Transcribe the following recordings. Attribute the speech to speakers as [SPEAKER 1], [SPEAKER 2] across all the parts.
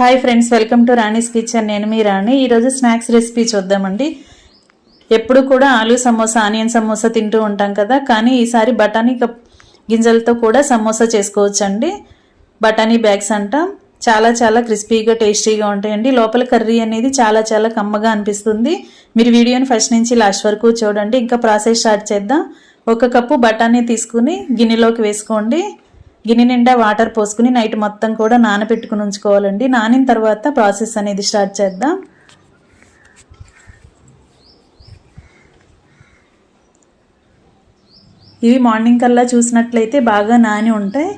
[SPEAKER 1] Hi friends welcome to Rani's kitchen నేను మీ రాణి. ఈరోజు స్నాక్స్ రెసిపీ చూద్దామండి. ఎప్పుడు కూడా ఆలు సమోసా ఆనియన్ సమోసా తింటూ ఉంటాం కదా కానీ ఈసారి బఠానీ కప్ గింజలతో కూడా సమోసా చేసుకోవచ్చండి. బఠానీ బ్యాగ్స్ అంటాం. చాలా చాలా క్రిస్పీగా టేస్టీగా ఉంటాయండి. లోపల కర్రీ అనేది చాలా చాలా కమ్మగా అనిపిస్తుంది. మీరు వీడియోని ఫస్ట్ నుంచి లాస్ట్ వరకు చూడండి. ఇంకా ప్రాసెస్ స్టార్ట్ చేద్దాం. ఒక కప్పు బఠానీ తీసుకుని గిన్నెలోకి వేసుకోండి. గిన్నె నిండా వాటర్ పోసుకుని నైట్ మొత్తం కూడా నానబెట్టుకుని ఉంచుకోవాలండి. నానిన తర్వాత ప్రాసెస్ అనేది స్టార్ట్ చేద్దాం. ఇవి మార్నింగ్ కల్లా చూసినట్లయితే బాగా నాని ఉంటాయి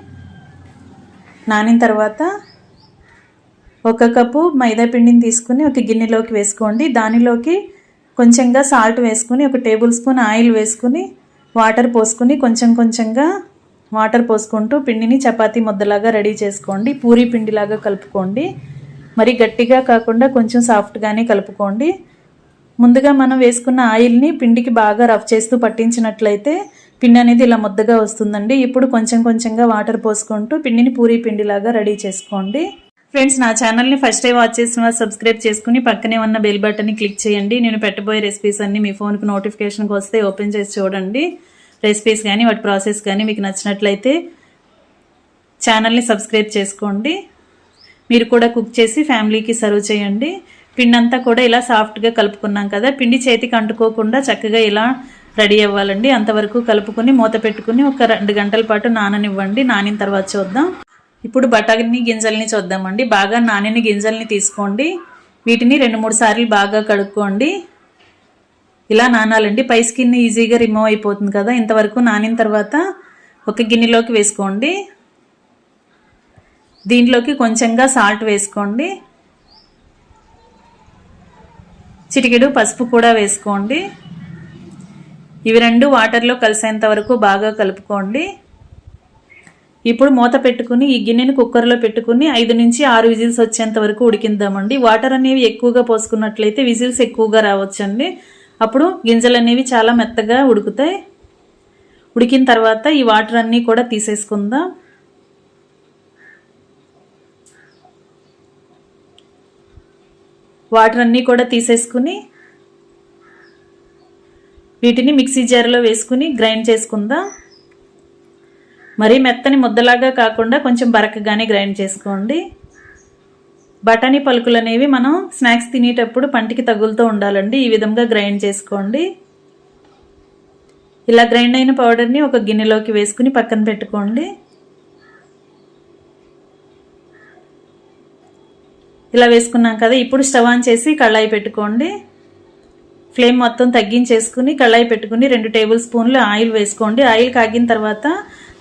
[SPEAKER 1] నానిన తర్వాత ఒక కప్పు మైదా పిండిని తీసుకుని ఒక గిన్నెలోకి వేసుకోండి. దానిలోకి కొంచెంగా సాల్ట్ వేసుకుని ఒక టేబుల్ స్పూన్ ఆయిల్ వేసుకుని వాటర్ పోసుకుని కొంచెం కొంచెంగా వాటర్ పోసుకుంటూ పిండిని చపాతీ ముద్దలాగా రెడీ చేసుకోండి. పూరీ పిండిలాగా కలుపుకోండి. మరి గట్టిగా కాకుండా కొంచెం సాఫ్ట్గానే కలుపుకోండి. ముందుగా మనం వేసుకున్న ఆయిల్ని పిండికి బాగా రఫ్ చేస్తూ పట్టించినట్లయితే పిండి అనేది ఇలా ముద్దగా వస్తుందండి. ఇప్పుడు కొంచెం కొంచెంగా వాటర్ పోసుకుంటూ పిండిని పూరీ పిండిలాగా రెడీ చేసుకోండి. ఫ్రెండ్స్ నా ఛానల్ని ఫస్ట్ టైం వాచ్ చేసిన వారు సబ్స్క్రైబ్ చేసుకుని పక్కనే ఉన్న బెల్ బటన్ని క్లిక్ చేయండి. నేను పెట్టబోయే రెసిపీస్ అన్ని మీ ఫోన్కి నోటిఫికేషన్కి వస్తే ఓపెన్ చేసి చూడండి. రెసిపీస్ కానీ వాటి ప్రాసెస్ కానీ మీకు నచ్చినట్లయితే ఛానల్ని సబ్స్క్రైబ్ చేసుకోండి. మీరు కూడా కుక్ చేసి ఫ్యామిలీకి సర్వ్ చేయండి. పిండి అంతా కూడా ఇలా సాఫ్ట్గా కలుపుకున్నాం కదా పిండి చేతికి అంటుకోకుండా చక్కగా ఇలా రెడీ అవ్వాలండి. అంతవరకు కలుపుకొని మూత పెట్టుకుని ఒక రెండు గంటల పాటు నాననివ్వండి. నానిన తర్వాత చూద్దాం. ఇప్పుడు బఠానీ గింజల్ని చూద్దామండి. బాగా నానిన గింజల్ని తీసుకోండి. వీటిని రెండు మూడు సార్లు బాగా కడుక్కోండి. ఇలా నానాలండి. పై స్కిన్ ఈజీగా రిమూవ్ అయిపోతుంది కదా. ఇంతవరకు నానిన తర్వాత ఒక గిన్నెలోకి వేసుకోండి. దీంట్లోకి కొంచెంగా సాల్ట్ వేసుకోండి. చిటికెడు పసుపు కూడా వేసుకోండి. ఇవి రెండు వాటర్లో కలిసేంత వరకు బాగా కలుపుకోండి. ఇప్పుడు మూత పెట్టుకుని ఈ గిన్నెని కుక్కర్లో పెట్టుకుని ఐదు నుంచి ఆరు విజిల్స్ వచ్చేంత వరకు ఉడికిందామండి. వాటర్ అనేవి ఎక్కువగా పోసుకున్నట్లయితే విజిల్స్ ఎక్కువగా రావచ్చండి. అప్పుడు గింజలు అనేవి చాలా మెత్తగా ఉడుకుతాయి. ఉడికిన తర్వాత ఈ వాటర్ అన్నీ కూడా తీసేసుకుందాం. వాటర్ అన్నీ కూడా తీసేసుకుని వీటిని మిక్సీ జార్లో వేసుకుని గ్రైండ్ చేసుకుందాం. మరీ మెత్తని ముద్దలాగా కాకుండా కొంచెం బరకగానే గ్రైండ్ చేసుకోండి. బఠానీ పలుకులు అనేవి మనం స్నాక్స్ తినేటప్పుడు పంటికి తగులుతూ ఉండాలండి. ఈ విధంగా గ్రైండ్ చేసుకోండి. ఇలా గ్రైండ్ అయిన పౌడర్ని ఒక గిన్నెలోకి వేసుకుని పక్కన పెట్టుకోండి. ఇలా వేసుకున్నాం కదా ఇప్పుడు స్టవ్ ఆన్ చేసి కళాయి పెట్టుకోండి. ఫ్లేమ్ మొత్తం తగ్గించేసుకుని కళాయి పెట్టుకుని రెండు టేబుల్ స్పూన్లు ఆయిల్ వేసుకోండి. ఆయిల్ కాగిన తర్వాత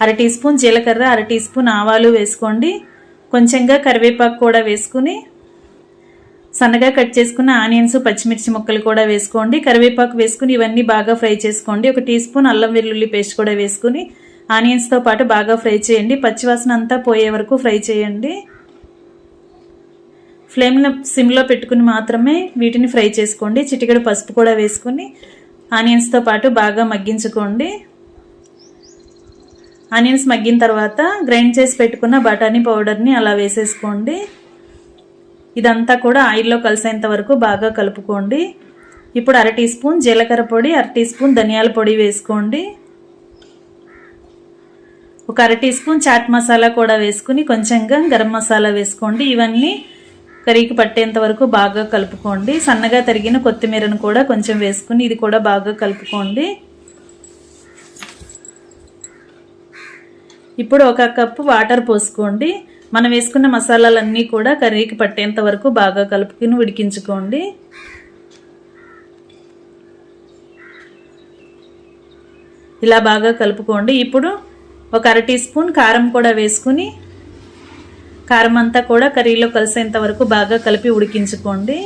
[SPEAKER 1] అర టీ స్పూన్ జీలకర్ర అర టీ స్పూన్ ఆవాలు వేసుకోండి. కొంచెంగా కరివేపాకు కూడా వేసుకుని సన్నగా కట్ చేసుకున్న ఆనియన్స్ పచ్చిమిర్చి ముక్కలు కూడా వేసుకోండి. కరివేపాకు వేసుకుని ఇవన్నీ బాగా ఫ్రై చేసుకోండి. ఒక టీ స్పూన్ అల్లం వెల్లుల్లి పేస్ట్ కూడా వేసుకుని ఆనియన్స్తో పాటు బాగా ఫ్రై చేయండి. పచ్చివాసన అంతా పోయే వరకు ఫ్రై చేయండి. ఫ్లేమ్లో సిమ్లో పెట్టుకుని మాత్రమే వీటిని ఫ్రై చేసుకోండి. చిటికెడు పసుపు కూడా వేసుకుని ఆనియన్స్తో పాటు బాగా మగ్గించుకోండి. ఆనియన్స్ మగ్గిన తర్వాత గ్రైండ్ చేసి పెట్టుకున్న బఠానీ పౌడర్ని అలా వేసేసుకోండి. ఇదంతా కూడా ఆయిల్లో కలిసేంత వరకు బాగా కలుపుకోండి. ఇప్పుడు అర టీ స్పూన్ జీలకర్ర పొడి అర టీ స్పూన్ ధనియాల పొడి వేసుకోండి. ఒక అర టీ స్పూన్ చాట్ మసాలా కూడా వేసుకుని కొంచెంగా గరం మసాలా వేసుకోండి. ఇవన్నీ కర్రీకి పట్టేంత వరకు బాగా కలుపుకోండి. సన్నగా తరిగిన కొత్తిమీరను కూడా కొంచెం వేసుకుని ఇది కూడా బాగా కలుపుకోండి. ఇప్పుడు ఒక కప్పు వాటర్ పోసుకోండి. మనం వేసుకున్న మసాలాలన్నీ కూడా కర్రీకి పట్టేంత వరకు బాగా కలుపుకుని ఉడికించుకోండి. ఇలా బాగా కలుపుకోండి. ఇప్పుడు ఒక అర టీ స్పూన్ కారం కూడా వేసుకుని కారం అంతా కూడా కర్రీలో కలిసేంత వరకు బాగా కలిపి ఉడికించుకోండి.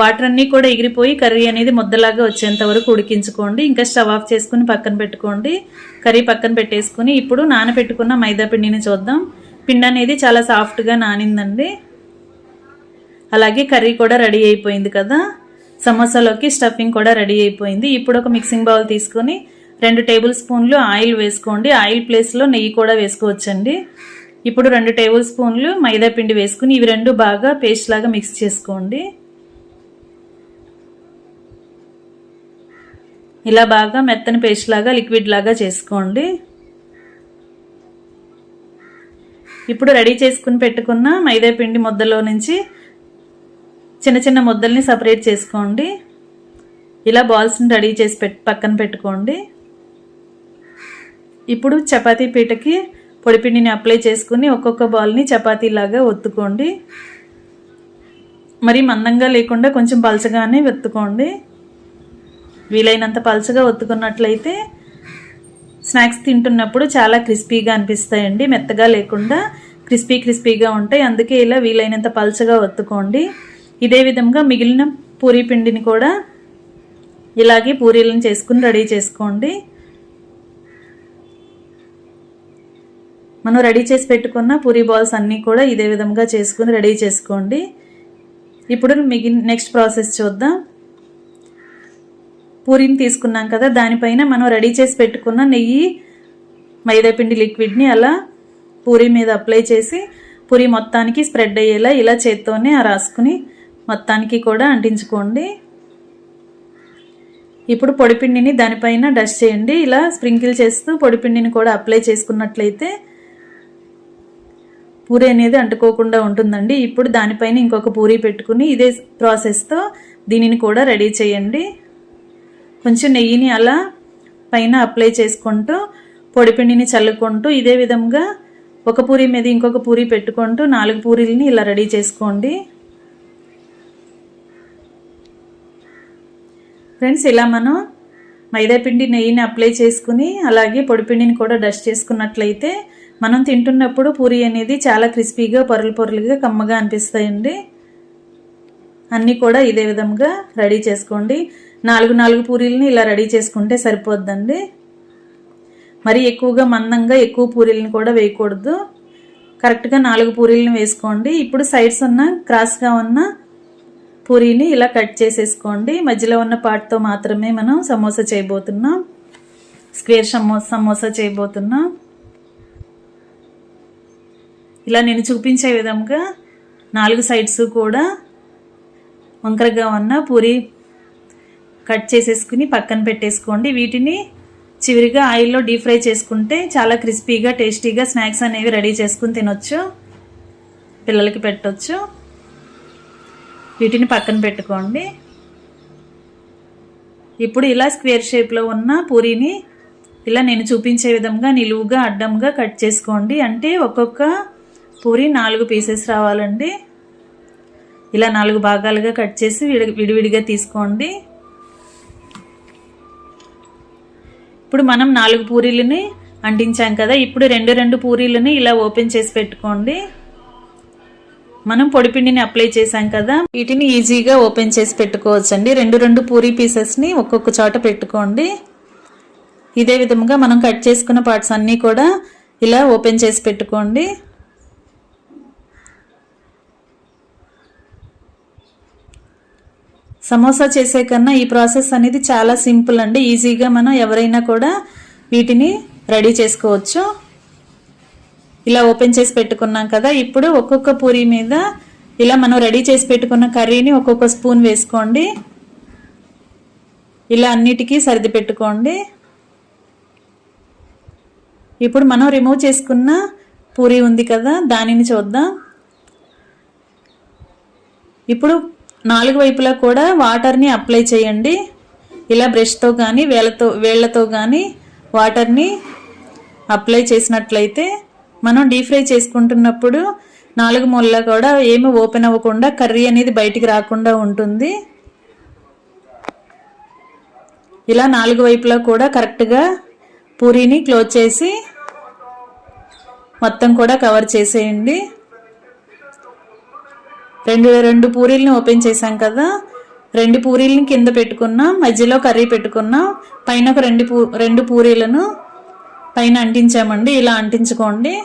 [SPEAKER 1] వాటర్ అన్నీ కూడా ఎగిరిపోయి కర్రీ అనేది ముద్దలాగా వచ్చేంత వరకు ఉడికించుకోండి. ఇంకా స్టవ్ ఆఫ్ చేసుకుని పక్కన పెట్టుకోండి. కర్రీ పక్కన పెట్టేసుకుని ఇప్పుడు నానబెట్టుకున్న మైదా పిండిని చూద్దాం. పిండి అనేది చాలా సాఫ్ట్గా నానిందండి. అలాగే కర్రీ కూడా రెడీ అయిపోయింది కదా. సమోసాలోకి స్టఫింగ్ కూడా రెడీ అయిపోయింది. ఇప్పుడు ఒక మిక్సింగ్ బౌల్ తీసుకొని రెండు టేబుల్ స్పూన్లు ఆయిల్ వేసుకోండి. ఆయిల్ ప్లేస్లో నెయ్యి కూడా వేసుకోవచ్చండి. ఇప్పుడు రెండు టేబుల్ స్పూన్లు మైదా పిండి వేసుకుని ఇవి రెండు బాగా పేస్ట్ లాగా మిక్స్ చేసుకోండి. ఇలా బాగా మెత్తని పేస్ట్ లాగా లిక్విడ్ లాగా చేసుకోండి. ఇప్పుడు రెడీ చేసుకుని పెట్టుకున్న మైదా పిండి ముద్దలో నుంచి చిన్న చిన్న ముద్దల్ని సపరేట్ చేసుకోండి. ఇలా బాల్స్ని రెడీ చేసి పెట్ పక్కన పెట్టుకోండి. ఇప్పుడు చపాతీ పీటకి పొడిపిండిని అప్లై చేసుకుని ఒక్కొక్క బాల్ని చపాతీలాగా ఒత్తుకోండి. మరి మందంగా లేకుండా కొంచెం పలచగానే వెత్తుకోండి వీలైనంత పలుచగా ఒత్తుకున్నట్లయితే స్నాక్స్ తింటున్నప్పుడు చాలా క్రిస్పీగా అనిపిస్తాయండి. మెత్తగా లేకుండా క్రిస్పీ క్రిస్పీగా ఉంటాయి. అందుకే ఇలా వీలైనంత పలుచగా ఒత్తుకోండి. ఇదే విధంగా మిగిలిన పూరీ పిండిని కూడా ఇలాగే పూరీలను చేసుకుని రెడీ చేసుకోండి. మనం రెడీ చేసి పెట్టుకున్న పూరీ బాల్స్ అన్నీ కూడా ఇదే విధంగా చేసుకుని రెడీ చేసుకోండి. ఇప్పుడు మిగిలిన నెక్స్ట్ ప్రాసెస్ చూద్దాం. పూరిని తీసుకున్నాం కదా దానిపైన మనం రెడీ చేసి పెట్టుకున్న నెయ్యి మైదాపిండి లిక్విడ్ని అలా పూరి మీద అప్లై చేసి పూరి మొత్తానికి స్ప్రెడ్ అయ్యేలా ఇలా చేత్తోనే రాసుకుని మొత్తానికి కూడా అంటించుకోండి. ఇప్పుడు పొడిపిండిని దానిపైన డస్ట్ చేయండి. ఇలా స్ప్రింకిల్ చేస్తూ పొడిపిండిని కూడా అప్లై చేసుకున్నట్లయితే పూరి అనేది అంటుకోకుండా ఉంటుందండి. ఇప్పుడు దానిపైన ఇంకొక పూరి పెట్టుకుని ఇదే ప్రాసెస్తో దీనిని కూడా రెడీ చేయండి. కొంచెం నెయ్యిని అలా పైన అప్లై చేసుకుంటూ పొడిపిండిని చల్లుకుంటూ ఇదే విధంగా ఒక పూరి మీద ఇంకొక పూరి పెట్టుకుంటూ నాలుగు పూరీలని ఇలా రెడీ చేసుకోండి. ఫ్రెండ్స్ ఇలా మనం మైదాపిండి నెయ్యిని అప్లై చేసుకుని అలాగే పొడిపిండిని కూడా డస్ట్ చేసుకున్నట్లయితే మనం తింటున్నప్పుడు పూరి అనేది చాలా క్రిస్పీగా పొరలు పొరలుగా కమ్మగా అనిపిస్తాయండి. అన్నీ కూడా ఇదే విధంగా రెడీ చేసుకోండి. నాలుగు నాలుగు పూరీలని ఇలా రెడీ చేసుకుంటే సరిపోద్దండి. మరి ఎక్కువగా మందంగా ఎక్కువ పూరీలను కూడా వేయకూడదు. కరెక్ట్గా నాలుగు పూరీలను వేసుకోండి. ఇప్పుడు సైడ్స్ ఉన్న క్రాస్గా ఉన్న పూరీని ఇలా కట్ చేసేసుకోండి. మధ్యలో ఉన్న పార్ట్తో మాత్రమే మనం సమోసా చేయబోతున్నాం. స్క్వేర్ సమోసా సమోసా చేయబోతున్నాం. ఇలా నేను చూపించే విధంగా నాలుగు సైడ్స్ కూడా వంకరగా ఉన్న పూరి కట్ చేసేసుకుని పక్కన పెట్టేసుకోండి. వీటిని చివరిగా ఆయిల్లో డీప్ ఫ్రై చేసుకుంటే చాలా క్రిస్పీగా టేస్టీగా స్నాక్స్ అనేవి రెడీ చేసుకుని తినొచ్చు. పిల్లలకి పెట్టొచ్చు. వీటిని పక్కన పెట్టుకోండి. ఇప్పుడు ఇలా స్క్వేర్ షేప్లో ఉన్న పూరీని ఇలా నేను చూపించే విధంగా నిలువుగా అడ్డంగా కట్ చేసుకోండి. అంటే ఒక్కొక్క పూరి నాలుగు పీసెస్ రావాలండి. ఇలా నాలుగు భాగాలుగా కట్ చేసి విడి విడివిడిగా తీసుకోండి. ఇప్పుడు మనం నాలుగు పూరీలని అంటించాం కదా ఇప్పుడు రెండు రెండు పూరీలని ఇలా ఓపెన్ చేసి పెట్టుకోండి. మనం పొడిపిండిని అప్లై చేసాం కదా వీటిని ఈజీగా ఓపెన్ చేసి పెట్టుకోవచ్చు అండి రెండు రెండు పూరీ పీసెస్ని ఒక్కొక్క చోట పెట్టుకోండి. ఇదే విధంగా మనం కట్ చేసుకున్న పార్ట్స్ అన్నీ కూడా ఇలా ఓపెన్ చేసి పెట్టుకోండి. సమోసా చేసే కన్నా ఈ ప్రాసెస్ అనేది చాలా సింపుల్ అండి. ఈజీగా మనం ఎవరైనా కూడా వీటిని రెడీ చేసుకోవచ్చు. ఇలా ఓపెన్ చేసి పెట్టుకున్నాం కదా. ఇప్పుడు ఒక్కొక్క పూరి మీద ఇలా మనం రెడీ చేసి పెట్టుకున్న కర్రీని ఒక్కొక్క స్పూన్ వేసుకోండి. ఇలా అన్నిటికీ సర్ది పెట్టుకోండి. ఇప్పుడు మనం రిమూవ్ చేసుకున్న పూరి ఉంది కదా దానిని చూద్దాం. ఇప్పుడు నాలుగు వైపులా కూడా వాటర్ని అప్లై చేయండి. ఇలా బ్రష్తో కానీ వేళ్ళతో వేళ్ళతో కానీ వాటర్ని అప్లై చేసినట్లయితే మనం డీప్ ఫ్రై చేసుకుంటున్నప్పుడు నాలుగు మూలల కూడా ఏమి ఓపెన్ అవ్వకుండా కర్రీ అనేది బయటికి రాకుండా ఉంటుంది. ఇలా నాలుగు వైపులా కూడా కరెక్ట్గా పూరీని క్లోజ్ చేసి మొత్తం కూడా కవర్ చేసేయండి. రెండు రెండు పూరీలను ఓపెన్ చేసాం కదా. రెండు పూరీలను కింద పెట్టుకున్నాం మధ్యలో కర్రీ పెట్టుకున్నాం పైన ఒక రెండు పూ రెండు పూరీలను పైన అంటించామండి. ఇలా అంటించుకోండి.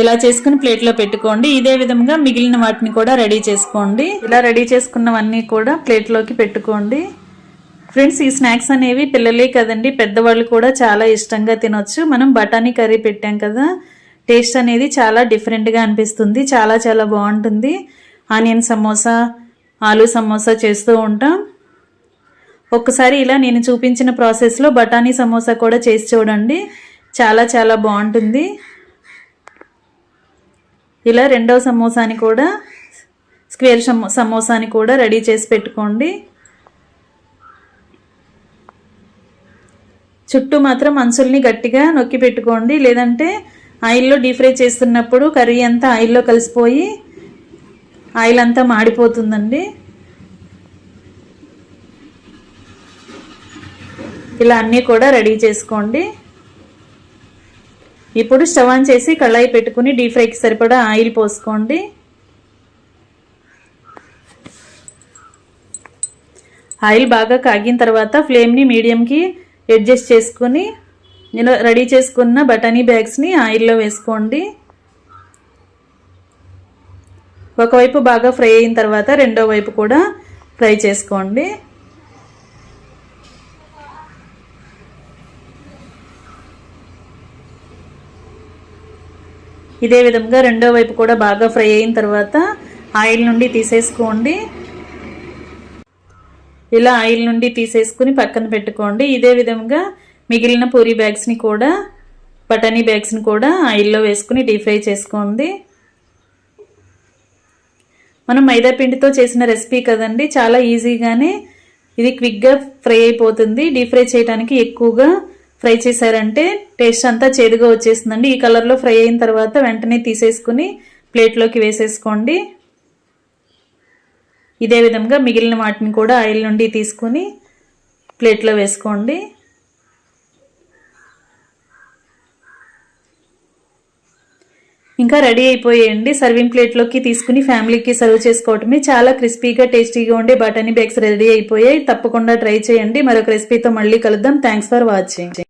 [SPEAKER 1] ఇలా చేసుకుని ప్లేట్లో పెట్టుకోండి. ఇదే విధంగా మిగిలిన వాటిని కూడా రెడీ చేసుకోండి. ఇలా రెడీ చేసుకున్నవన్నీ కూడా ప్లేట్లోకి పెట్టుకోండి. ఫ్రెండ్స్ ఈ స్నాక్స్ అనేవి పిల్లలే కదండి. పెద్దవాళ్ళు కూడా చాలా ఇష్టంగా తినొచ్చు. మనం బఠానీ కర్రీ పెట్టాం కదా. టేస్ట్ అనేది చాలా డిఫరెంట్గా అనిపిస్తుంది. చాలా చాలా బాగుంటుంది. ఆనియన్ సమోసా ఆలు సమోసా చేస్తూ ఉంటాం. ఒక్కసారి ఇలా నేను చూపించిన ప్రాసెస్లో బఠానీ సమోసా కూడా చేసి చూడండి. చాలా చాలా బాగుంటుంది. ఇలా రెండవ సమోసాని కూడా స్క్వేర్ సమోసాని కూడా రెడీ చేసి పెట్టుకోండి. చుట్టూ మాత్రం అంచుల్ని గట్టిగా నొక్కి పెట్టుకోండి. లేదంటే ఆయిల్లో డీప్ ఫ్రై చేస్తున్నప్పుడు కర్రీ అంతా ఆయిల్లో కలిసిపోయి ఆయిల్ అంతా మాడిపోతుందండి. ఇలా అన్నీ కూడా రెడీ చేసుకోండి. ఇప్పుడు స్టవ్ ఆన్ చేసి కళాయి పెట్టుకుని డీప్ ఫ్రైకి సరిపడా ఆయిల్ పోసుకోండి. ఆయిల్ బాగా కాగిన తర్వాత ఫ్లేమ్ని మీడియంకి అడ్జస్ట్ చేసుకుని నేను రెడీ చేసుకున్న బటానీ బ్యాగ్స్ని ఆయిల్లో వేసుకోండి. ఒకవైపు బాగా ఫ్రై అయిన తర్వాత రెండో వైపు కూడా ఫ్రై చేసుకోండి. ఇదే విధంగా రెండో వైపు కూడా బాగా ఫ్రై అయిన తర్వాత ఆయిల్ నుండి తీసేసుకోండి. ఇలా ఆయిల్ నుండి తీసేసుకుని పక్కన పెట్టుకోండి. ఇదే విధంగా మిగిలిన పూరి బ్యాగ్స్ని కూడా బటానీ బ్యాగ్స్ని కూడా ఆయిల్లో వేసుకుని డీప్ ఫ్రై చేసుకోండి. మనం మైదా పిండితో చేసిన రెసిపీ కదండి చాలా ఈజీగానే ఇది క్విక్గా ఫ్రై అయిపోతుంది. డీప్ ఫ్రై చేయడానికి ఎక్కువగా ఫ్రై చేశారంటే టేస్ట్ అంతా చేదుగా వచ్చేస్తుందండి. ఈ కలర్లో ఫ్రై అయిన తర్వాత వెంటనే తీసేసుకుని ప్లేట్లోకి వేసేసుకోండి. ఇదే విధంగా మిగిలిన వాటిని కూడా ఆయిల్ నుండి తీసుకుని ప్లేట్లో వేసుకోండి. ఇంకా రెడీ అయిపోయాయండి. సర్వింగ్ ప్లేట్లోకి తీసుకుని ఫ్యామిలీకి సర్వ్ చేసుకోవటమే చాలా క్రిస్పీగా టేస్టీగా ఉండే బటానీ బ్యాగ్స్ రెడీ అయిపోయాయి. తప్పకుండా ట్రై చేయండి. మరొక రెసిపీతో మళ్ళీ కలుద్దాం. Thanks for watching